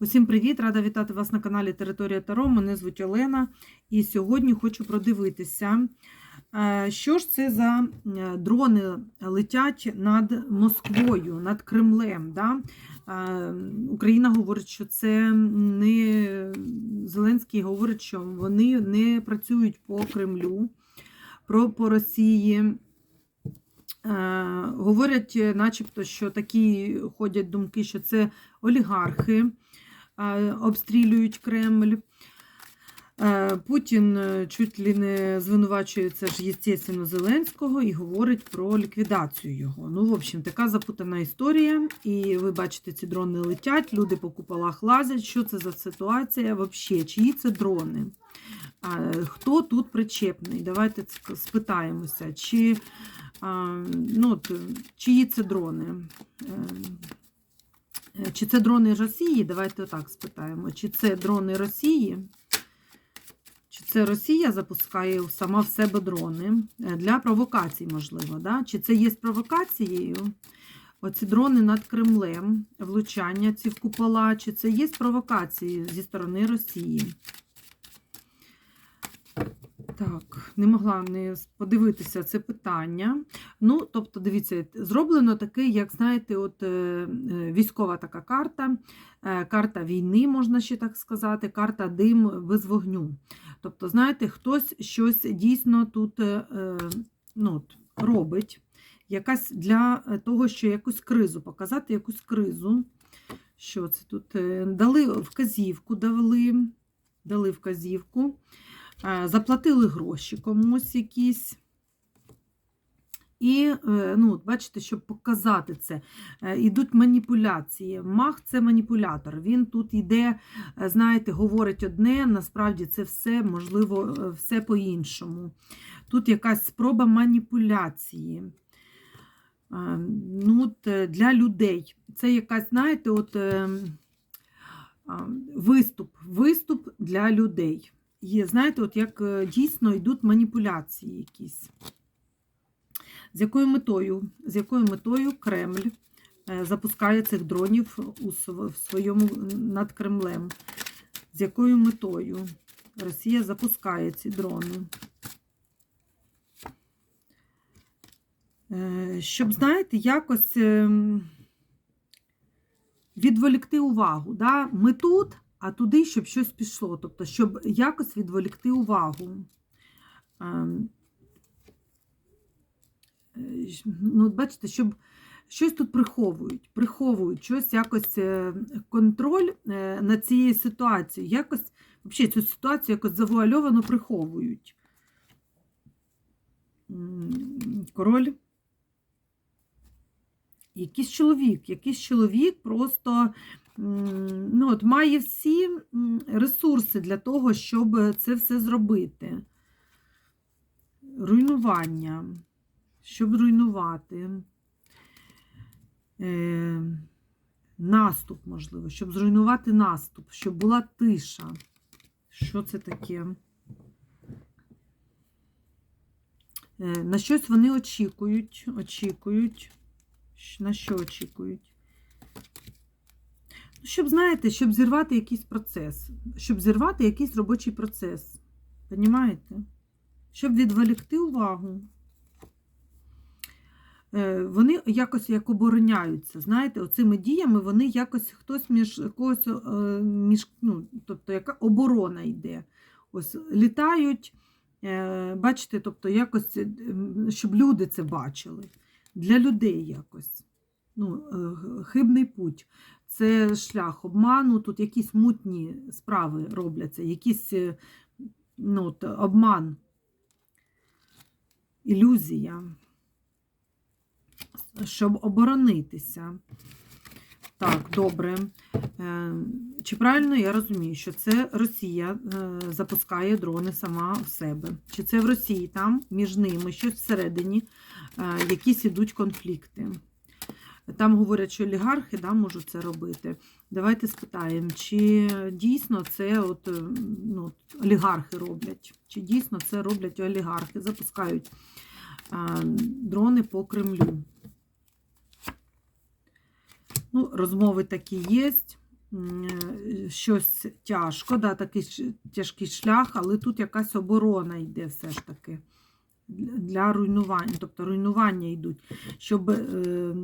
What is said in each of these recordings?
Усім привіт! Рада вітати вас на каналі Територія Таро. Мене звуть Олена, і сьогодні хочу продивитися, е, що ж це за е, дрони летять над Москвою, над Кремлем. Да? Е, Україна говорить, що це не Зеленський говорить, що вони не працюють по Кремлю, про по Росії. Говорять, начебто, що такі ходять думки, що це олігархи обстрілюють Кремль. Е, Путін е, чуть ли не звинувачує це ж, естественно, Зеленського і говорить про ліквідацію його. Ну, в общем, така запутана історія. І ви бачите, ці дрони летять, люди по куполах лазять. Що це за ситуація? Взагалі, чиї це дрони? Хто тут причепний? Давайте спитаємося, чи, ну, чиї це дрони? Е, Чи це дрони Росії? Давайте так спитаємо. Чи це дрони Росії? Чи це Росія запускає сама в себе дрони Е, для провокацій, можливо, да? Чи це є провокацією? Оці дрони над Кремлем, влучання ці в купола, чи це є провокацією зі сторони Росії? Так, не могла не подивитися це питання. Ну, тобто, дивіться, зроблено таке, як знаєте, от е, е, військова така карта, е, карта війни, можна ще так сказати, карта дим без вогню. Тобто, знаєте, хтось щось дійсно тут ну, от, робить, якась для того, що якусь кризу, показати якусь кризу. Що це тут? Дали вказівку, дали, дали вказівку. Е, заплатили гроші комусь якісь. І, е, ну, бачите, щоб показати це, е, ідуть маніпуляції. Мах це маніпулятор. Він тут йде, е, знаєте, говорить одне, насправді це все, можливо, е, все по-іншому. Тут якась спроба маніпуляції. Е, Ну, от, е, для людей. Це якась, знаєте, от, е, виступ, виступ для людей є, знаєте, от як е, дійсно йдуть маніпуляції якісь. З якою метою? З якою метою Кремль е, запускає цих дронів у своєму над Кремлем? З якою метою Росія запускає ці дрони? Е, Щоб, знаєте, якось ем, відволікти увагу. Да? Ми тут, а туди, щоб щось пішло. Тобто, щоб якось відволікти увагу. Ем, е, Ну, бачите, щоб щось тут приховують, приховують щось, якось е, контроль е, над цією ситуацією, якось взагалі цю ситуацію якось завуальовано приховують. Король. Якийсь чоловік, якийсь чоловік просто ну, от, має всі ресурси для того, щоб це все зробити. Руйнування, щоб руйнувати. Е, наступ, можливо, щоб зруйнувати наступ, щоб була тиша. Що це таке? Е, на щось вони очікують, очікують. На що очікують? Щоб, знаєте, щоб зірвати якийсь процес, щоб зірвати якийсь робочий процес. Понімаєте? Щоб відволікти увагу. Е, Вони якось як обороняються. Знаєте, оцими діями вони якось хтось між когось, е, між, ну, тобто яка оборона йде. Ось літають, е, бачите, тобто якось, щоб люди це бачили для людей якось. Ну, хибний путь. Це шлях обману, тут якісь мутні справи робляться, якийсь е, ну, от, обман, ілюзія, щоб оборонитися. Так, добре. Е, Чи правильно я розумію, що це Росія е, запускає дрони сама в себе? Чи це в Росії там між ними щось всередині, якісь ідуть конфлікти? Там говорять, що олігархи да, можуть це робити. Давайте спитаємо, чи дійсно це от, е, ну, олігархи роблять? Чи дійсно це роблять олігархи? Запускають е, дрони по Кремлю. Ну, розмови такі є. Е, щось тяжко, да, такий тяжкий шлях, але тут якась оборона йде все ж таки для- руйнування, тобто руйнування йдуть, щоб. Е,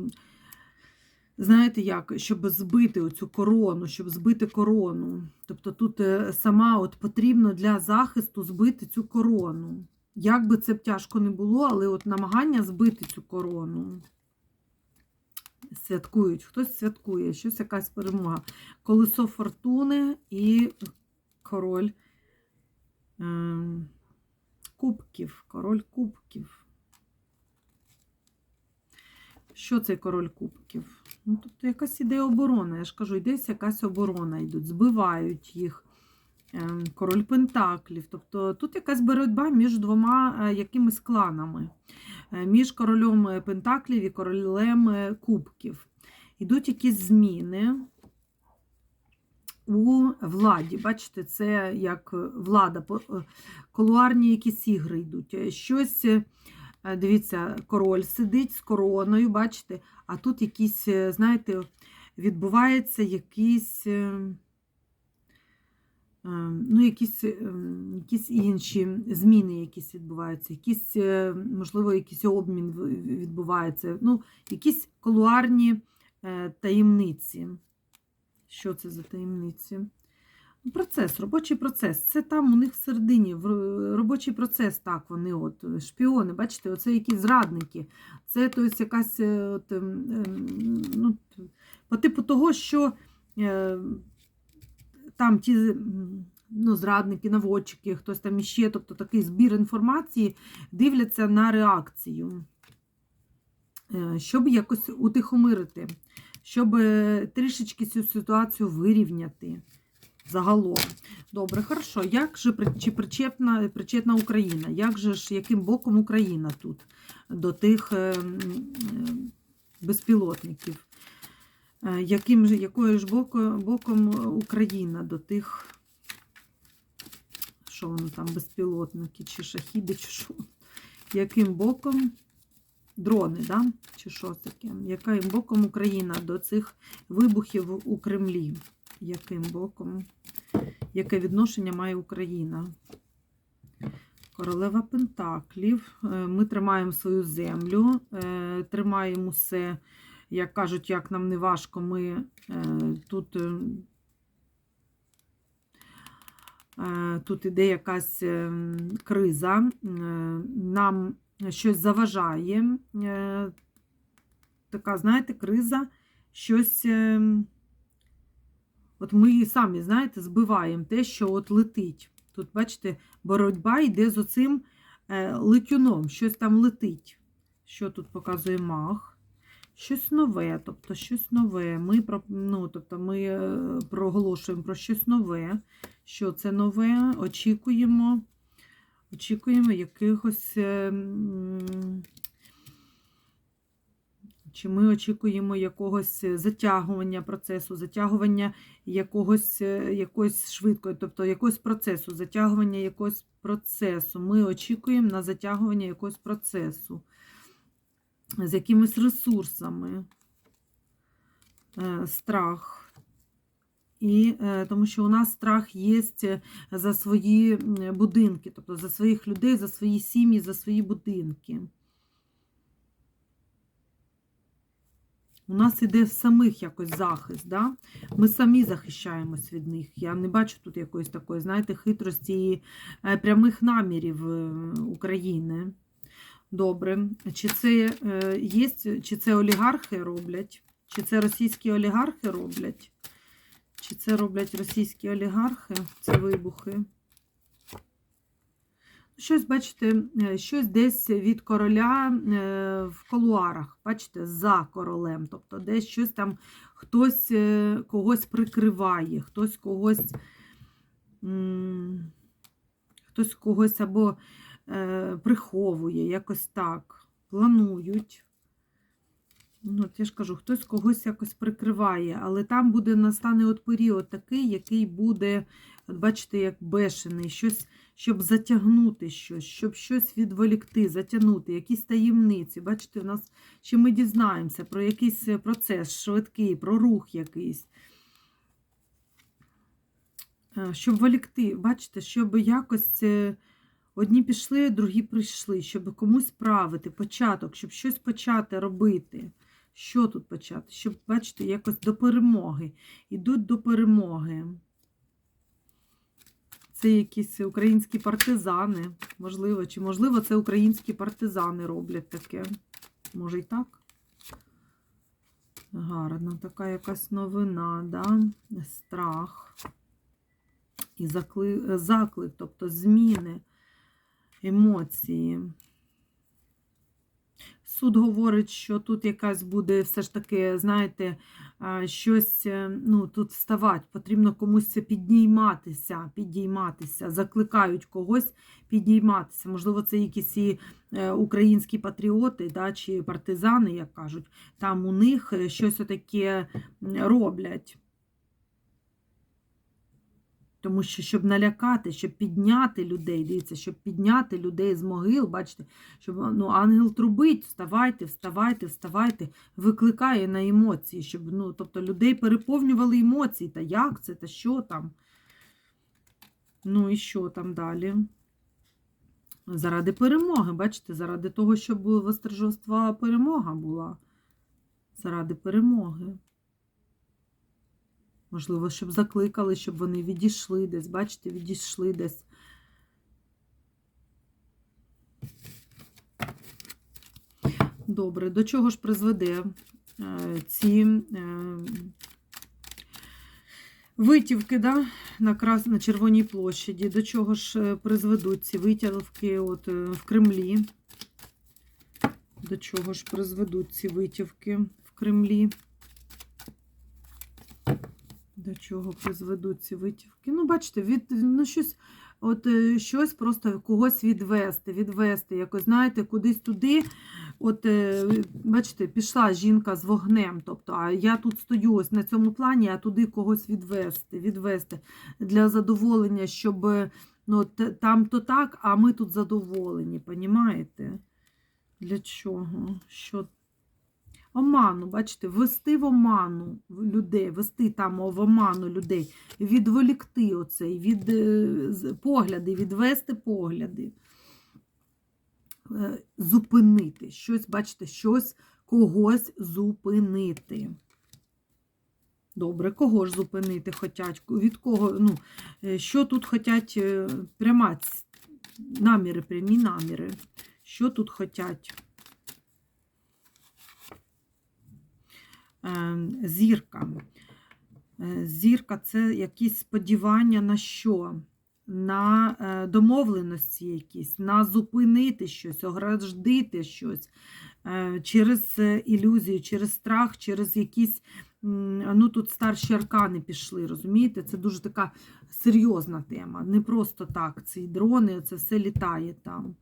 Знаєте як, щоб збити оцю корону, щоб збити корону. Тобто тут е, сама от потрібно для захисту збити цю корону. Як би це б тяжко не було, але от намагання збити цю корону. Святкують, хтось святкує, щось якась перемога. Колесо фортуни і король ем, кубків. Король кубків. Що цей король кубків? Ну, тобто якась іде оборона. Я ж кажу, десь якась оборона йдуть, збивають їх. Ем, Король Пентаклів. Тобто тут якась боротьба між двома е, якимись кланами, Е, між королем е, Пентаклів і королем Кубків. Ідуть якісь зміни у владі. Бачите, це як влада, колуарні якісь ігри йдуть. Щось, дивіться, король сидить з короною, бачите, а тут якісь, е, знаєте, відбувається якісь. е, е, Ну, якісь, е, якісь інші зміни якісь відбуваються, якісь, е, можливо, якийсь обмін відбувається, ну, якісь колуарні е, таємниці. Що це за таємниці? Процес, робочий процес. Це там у них всередині, в робочий процес, так, вони от, е, шпіони, бачите, оце якісь зрадники. Це тобто, якась е, от, ем, ем, ну, по типу того, що е, там ті ну, зрадники, наводчики, хтось там іще, тобто такий збір інформації, дивляться на реакцію, е, щоб якось утихомирити, щоб е, трішечки цю ситуацію вирівняти загалом. Добре, хорошо. Як же чи причетна, причетна Україна? Як же ж, яким боком Україна тут до тих е, е, безпілотників? Е, Яким же, якою ж боком Україна до тих, що воно там, безпілотники, чи шахіди, чи що? Яким боком дрони, да? чи що таке? Яким боком Україна до цих вибухів у Кремлі? Яким боком? Яке відношення має Україна? Королева Пентаклів. Е, Ми тримаємо свою землю, е, тримаємо все, як кажуть, як нам не важко, ми е, тут. Тут іде якась криза, нам щось заважає. Така, знаєте, криза, щось. От ми самі, знаєте, збиваємо те, що от летить. Тут, бачите, боротьба йде з оцим е, летюном, щось там летить. Що тут показує маг? Щось нове, тобто щось нове. Ми, ну, тобто ми е, проголошуємо про щось нове. Що це нове? Очікуємо. Очікуємо якихось. Е, Чи ми очікуємо якогось затягування процесу, затягування якогось, е, якоїсь швидкої, тобто якогось процесу, затягування якогось процесу. Ми очікуємо на затягування якогось процесу з якимись ресурсами, Е, страх. І е, тому що у нас страх є за свої будинки, тобто за своїх людей, за свої сім'ї, за свої будинки. У нас іде в самих якось захист, да? ми самі захищаємось від них. Я не бачу тут якоїсь такої, знаєте, хитрості і е, прямих намірів е, України. Добре. Чи це е, є, чи це олігархи роблять? Чи це російські олігархи роблять? Чи це роблять російські олігархи? Це вибухи? Щось, бачите, е, щось десь від короля е, в колуарах, бачите, за королем. Тобто десь щось там хтось е, когось прикриває, хтось когось, хтось когось або приховує, якось так. Планують. Ну, я ж кажу, хтось когось якось прикриває, але там буде настане от період такий, який буде, бачите, як бешений, щось, щоб затягнути щось, щоб щось відволікти, затягнути, якісь таємниці. Бачите, у нас ще ми дізнаємося про якийсь процес швидкий, про рух якийсь. е, щоб волікти, бачите, щоб якось е, одні пішли, другі прийшли, щоб комусь правити, початок, щоб щось почати робити. Що тут почати? Щоб, бачите, якось до перемоги. Ідуть до перемоги. Це якісь українські партизани, можливо, чи можливо це українські партизани роблять таке. Може і так? Гарна така якась новина, да? страх і заклик, заклик, тобто зміни, емоції. Суд говорить, що тут якась буде все ж таки, знаєте, щось, е, ну, тут вставати, потрібно комусь це підніматися, підійматися, закликають когось підійматися. Можливо, це якісь і е, українські патріоти, да, чи партизани, як кажуть, там у них щось таке роблять. Тому що, щоб налякати, щоб підняти людей, дивіться, щоб підняти людей з могил, бачите, щоб ну, ангел трубить, вставайте, вставайте, вставайте, викликає на емоції, щоб ну, тобто людей переповнювали емоції. Та як це, та що там? Ну і що там далі? Заради перемоги, бачите, заради того, щоб восторжества перемога була. Заради перемоги. Можливо, щоб закликали, щоб вони відійшли десь, бачите, відійшли десь. Добре, до чого ж призведе е, ці е, витівки да, на крас... на Червоній площаді? До чого ж е, призведуть ці витівки от, в Кремлі? До чого ж призведуть ці витівки в Кремлі? До чого призведуть ці витівки? Ну, бачите, від, ну, щось от, е, щось просто когось відвести, відвести, якось, знаєте, кудись туди. От, е, Бачите, пішла жінка з вогнем. Тобто, а я тут стою ось на цьому плані, а туди когось відвести, відвести для задоволення, щоб ну, там то так, а ми тут задоволені, понімаєте? Для чого? Що оману, бачите, ввести в оману людей, вести там в оману людей, відволікти оцей, від е, погляди, відвести погляди, е, зупинити щось, бачите, щось когось зупинити. Добре, кого ж зупинити хотять? Від кого, ну, е, що тут хотять пряма наміри, прямі наміри? Що тут хотять? Зірка. Е, зірка це якісь сподівання на що? На е, домовленості якісь, на зупинити щось, ограждити щось е, через ілюзію, через страх, через якісь. Ну, тут старші аркани пішли, розумієте? Це дуже така серйозна тема. Не просто так. Ці дрони, це все літає там.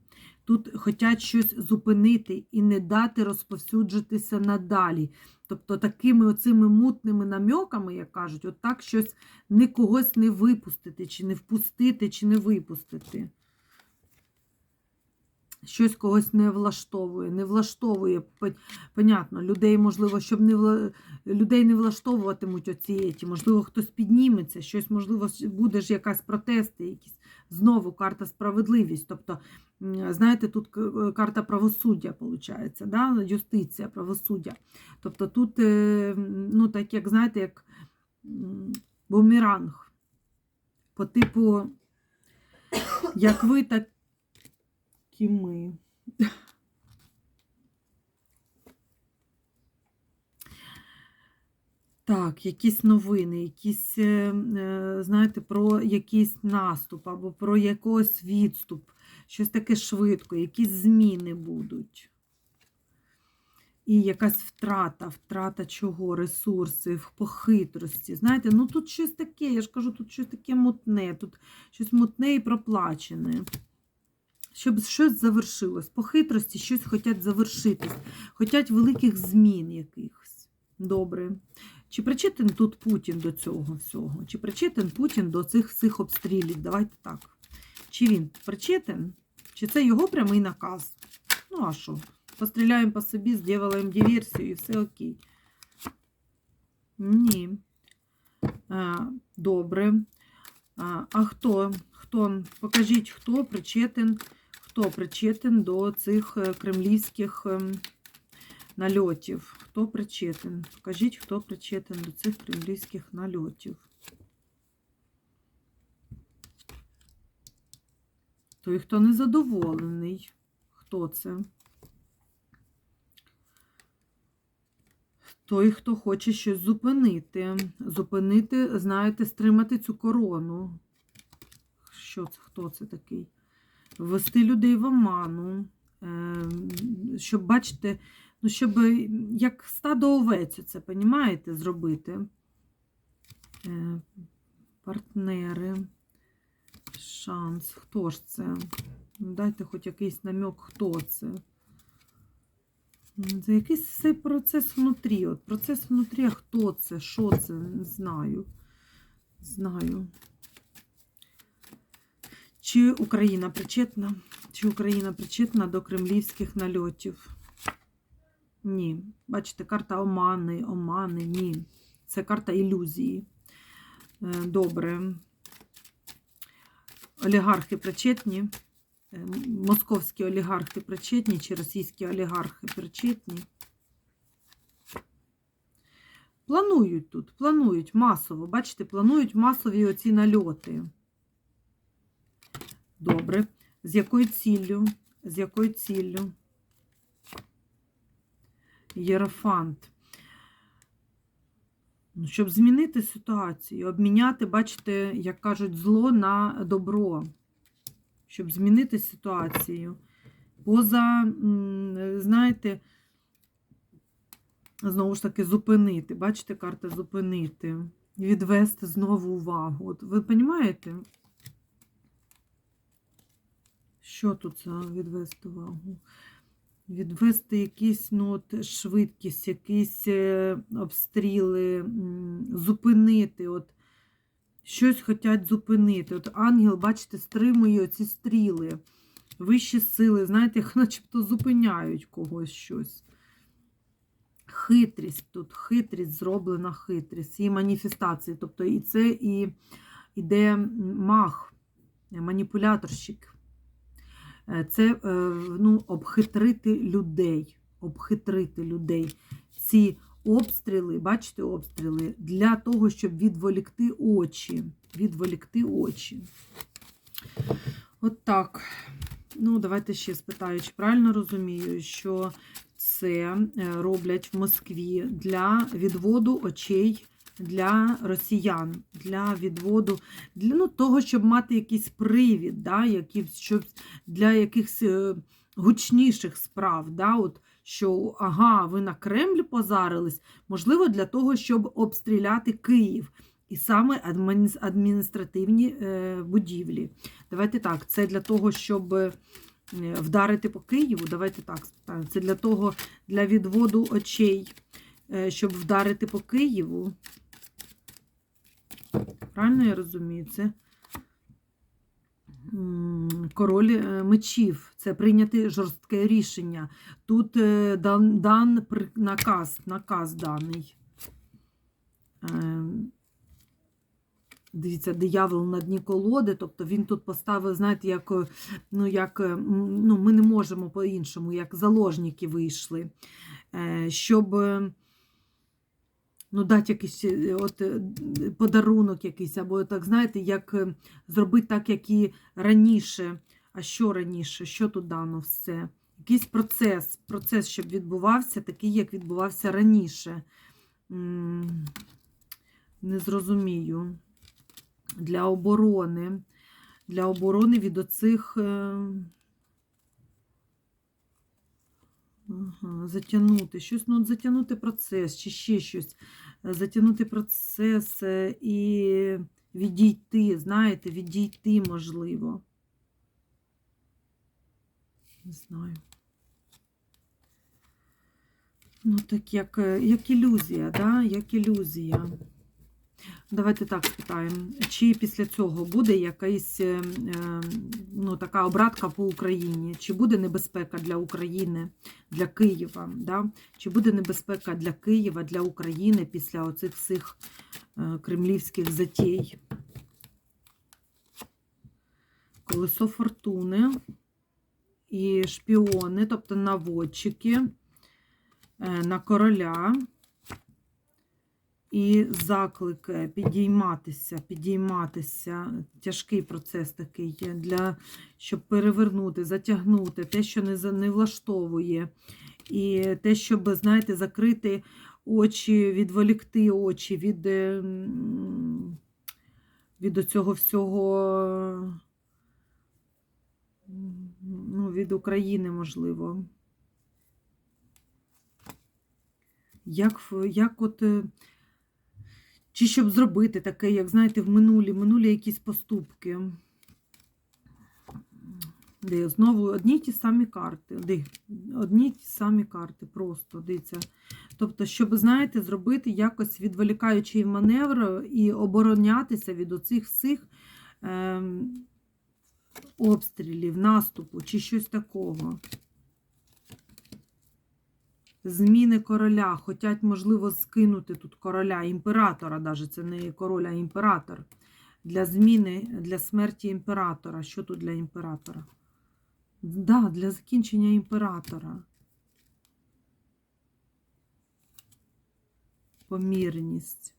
Тут хочуть щось зупинити і не дати розповсюджитися надалі. Тобто такими оцими мутними намьоками, як кажуть, от так щось не когось не випустити, чи не впустити, чи не випустити. Щось когось не влаштовує, не влаштовує, понятно, людей, можливо, щоб не вла... людей не влаштовуватимуть оці, можливо, хтось підніметься, щось, можливо, буде ж якась протести, якісь. Знову карта справедливість. Тобто, знаєте, тут карта правосуддя, виходить, да? юстиція, правосуддя. Тобто тут, е, ну, так як, знаєте, як бумеранг. По типу, як ви, так і ми. Так, якісь новини, якісь, е, е, знаєте, про якийсь наступ або про якийсь відступ, щось таке швидко, якісь зміни будуть. І якась втрата, втрата чого, ресурси, по хитрості. Знаєте, ну тут щось таке, я ж кажу, тут щось таке мутне, тут щось мутне і проплачене. Щоб щось завершилось. По хитрості щось хочуть завершитись, хочуть великих змін якихось. Добре. Чи причетен тут Путін до цього всього? Чи причетен Путін до цих всіх обстрілів? Давайте так. Чи він причетен? Чи це його прямий наказ? Ну, а що? Постріляємо по собі, зробимо диверсію і все окей. Ні. Добре. А, а хто? Хто? Покажіть, хто причетен, хто причетен до цих е, кремлівських ем, нальотів? Хто причетен? Покажіть, хто причетен до цих кремлівських нальотів. Той, хто незадоволений. Хто це? Той, хто хоче щось зупинити. Зупинити, знаєте, стримати цю корону. Що це? Хто це такий? Ввести людей в оману. Е, Щоб, бачите, ну, щоб як стадо овець, це, понімаєте, зробити. Е, Партнери. Шанс. Хто ж це? Ну, Дайте хоч якийсь намек, хто це. Це якийсь цей процес внутрі. От процес внутрі, хто це, що це, не знаю. Знаю. Чи Україна причетна? Чи Україна причетна до кремлівських нальотів? Ні. Бачите, карта омани, омани, ні. Це карта ілюзії. Е, Добре. Олігархи причетні. Е, Московські олігархи причетні чи російські олігархи причетні. Планують тут, планують масово. Бачите, планують масові оці нальоти. Добре. З якою ціллю? З якою ціллю? Єрофант. Ну, Щоб змінити ситуацію, обміняти, бачите, як кажуть, зло на добро. Щоб змінити ситуацію. Поза, знаєте, знову ж таки, зупинити. Бачите, карта зупинити. Відвести знову увагу. От ви розумієте? Що тут за відвести увагу? Відвести якісь ну, от, швидкість, якісь е, обстріли, зупинити. От, щось хочуть зупинити. От ангел, бачите, стримує оці стріли. Вищі сили, знаєте, начебто зупиняють когось щось. Хитрість тут, хитрість, зроблена хитрість, і маніфестації. Тобто і це і іде мах, маніпуляторщик. Е, Це е, ну, обхитрити людей. Обхитрити людей. Ці обстріли, бачите, обстріли для того, щоб відволікти очі. Відволікти очі. От так. Ну, давайте ще спитаю, чи правильно розумію, що це е, роблять в Москві для відводу очей для росіян, для відводу, для ну, того, щоб мати якийсь привід, да, які, щоб для якихось е, гучніших справ. Да, от, що ага, ви на Кремль позарились, можливо, для того, щоб обстріляти Київ. І саме адміністративні е, будівлі. Давайте так, це для того, щоб е, вдарити по Києву. Давайте так спитаємо. Це для того, для відводу очей, щоб вдарити по Києву. Правильно я розумію? Це король е, мечів. Це прийняти жорстке рішення. Тут е, дан, дан наказ, наказ даний. Е, Дивіться, диявол на дні колоди, тобто він тут поставив, знаєте, як, е, ну, як ну, ми не можемо по-іншому, як заложники вийшли, щоб ну, дати якийсь е, от, е, подарунок якийсь, або так, знаєте, як е, зробити так, як і раніше. А що раніше? Що тут дано все? Якийсь процес, процес, щоб відбувався, такий, як відбувався раніше. Не зрозумію. Для оборони. Для оборони від оцих. Ага, затягнути. Щось, ну, затягнути процес, чи ще щось. Затягнути процес і відійти, знаєте, відійти можливо. Не знаю. Ну, так як, е, як ілюзія, да? як ілюзія. Давайте так спитаємо, чи після цього буде якась е, е, ну, така обратка по Україні? Чи буде небезпека для України, для Києва? Да? Чи буде небезпека для Києва, для України після оцих всіх е, кремлівських затій? колесо фортуни і шпіони, тобто наводчики на короля. І заклик е, підійматися, підійматися. Тяжкий процес такий для, щоб перевернути, затягнути те, що не, не влаштовує. І те, щоб, знаєте, закрити очі, відволікти очі від, е, від цього всього, ну, від України, можливо. Як, як от. Е, Чи щоб зробити таке, як знаєте, в минулі, минулі якісь поступки. Де знову одні ті самі карти. Де, одні ті самі карти, просто дивіться. Тобто, щоб, знаєте, зробити якось відволікаючий маневр і оборонятися від оцих всіх ем, обстрілів, наступу чи щось такого. Зміни короля. Хотять, можливо, скинути тут короля, імператора, навіть це не король, а імператор. Для зміни, для смерті імператора. Що тут для імператора? Да, для закінчення імператора. Помірність.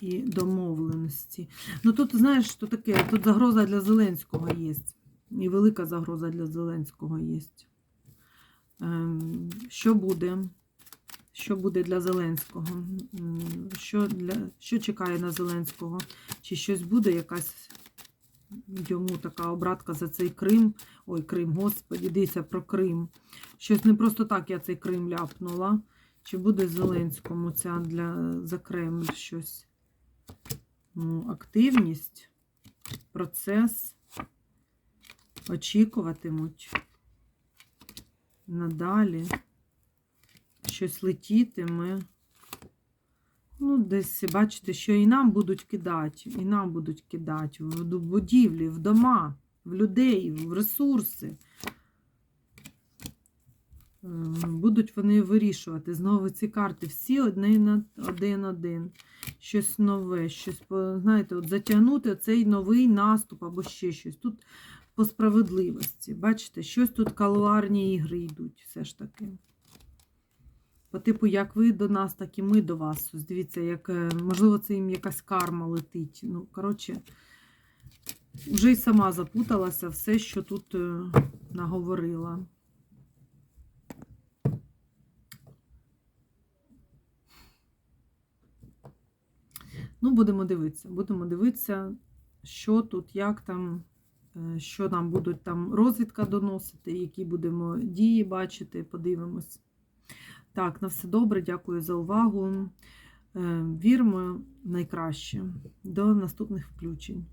І домовленості. Ну тут, знаєш, що таке? Тут загроза для Зеленського є. І велика загроза для Зеленського є. Ем, Що буде? Що буде для Зеленського? Що, для, що чекає на Зеленського? Чи щось буде якась йому така обратка за цей Крим? Ой, Крим, господі, дивіться про Крим. Щось не просто так я цей Крим ляпнула. Чи буде Зеленському ця для за Кремль щось? Ну, активність, процес. Очікуватимуть надалі. Щось летітиме. Ну, десь бачите, що і нам будуть кидати, і нам будуть кидати в будівлі, в дома, в людей, в ресурси. Е, Будуть вони вирішувати. Знову ці карти всі один один-один. Щось нове, щось, знаєте, от затягнути цей новий наступ або ще щось. Тут по справедливості. Бачите, щось тут калуарні ігри йдуть все ж таки. По типу, як ви до нас, так і ми до вас. Дивіться, як, е, можливо, це їм якась карма летить. Ну, коротше, вже й сама запуталася все, що тут е, наговорила. Ну, будемо дивитися. Будемо дивитися, що тут, як там, що нам будуть там розвідка доносити, які будемо дії бачити, подивимось. Так, на все добре, дякую за увагу. Е, Віримо найкраще. До наступних включень.